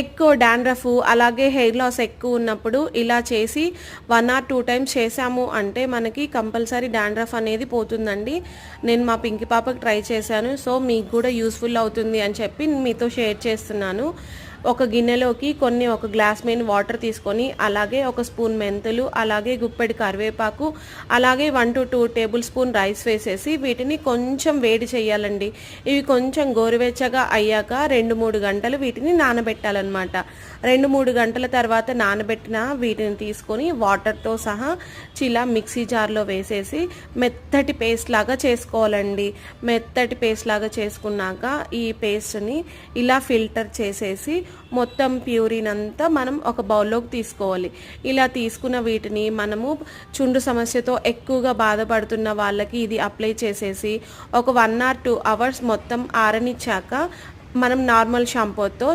ఎక్కువ డాండ్రఫ్ అలాగే hair loss ఎక్కువ ఉన్నప్పుడు ఇలా చేసి వన్ ఆర్ టూ టైమ్స్ చేసాము అంటే మనకి కంపల్సరీ డాండ్రఫ్ అనేది పోతుందండి. నేను మా పింకి పాపకి ట్రై చేశాను. సో మీకు కూడా యూస్ఫుల్ అవుతుంది అని చెప్పి మీతో షేర్ చేస్తున్నాను. ఒక గిన్నెలోకి కొన్ని ఒక గ్లాస్ మెయిన్ వాటర్ తీసుకొని అలాగే ఒక స్పూన్ మెంతులు అలాగే గుప్పెడి కరివేపాకు అలాగే one to two tablespoon rice వేసేసి వీటిని కొంచెం వేడి చేయాలండి. ఇవి కొంచెం గోరువెచ్చగా అయ్యాక రెండు మూడు గంటలు వీటిని నానబెట్టాలన్నమాట. రెండు మూడు గంటల తర్వాత నానబెట్టిన వీటిని తీసుకొని వాటర్తో సహా చిలా మిక్సీ జార్లో వేసేసి మెత్తటి పేస్ట్ లాగా చేసుకోవాలండి. మెత్తటి పేస్ట్ లాగా చేసుకున్నాక ఈ పేస్ట్ని ఇలా ఫిల్టర్ చేసేసి మొత్తం ప్యూరిన్ అంతా మనం ఒక బౌల్లోకి తీసుకోవాలి. ఇలా తీసుకున్న వీటిని మనము చుండు సమస్యతో ఎక్కువగా బాధపడుతున్న వాళ్ళకి ఇది అప్లై చేసేసి ఒక వన్ ఆర్ టూ అవర్స్ మొత్తం ఆరనిచ్చాక మనం నార్మల్ షాంపూతో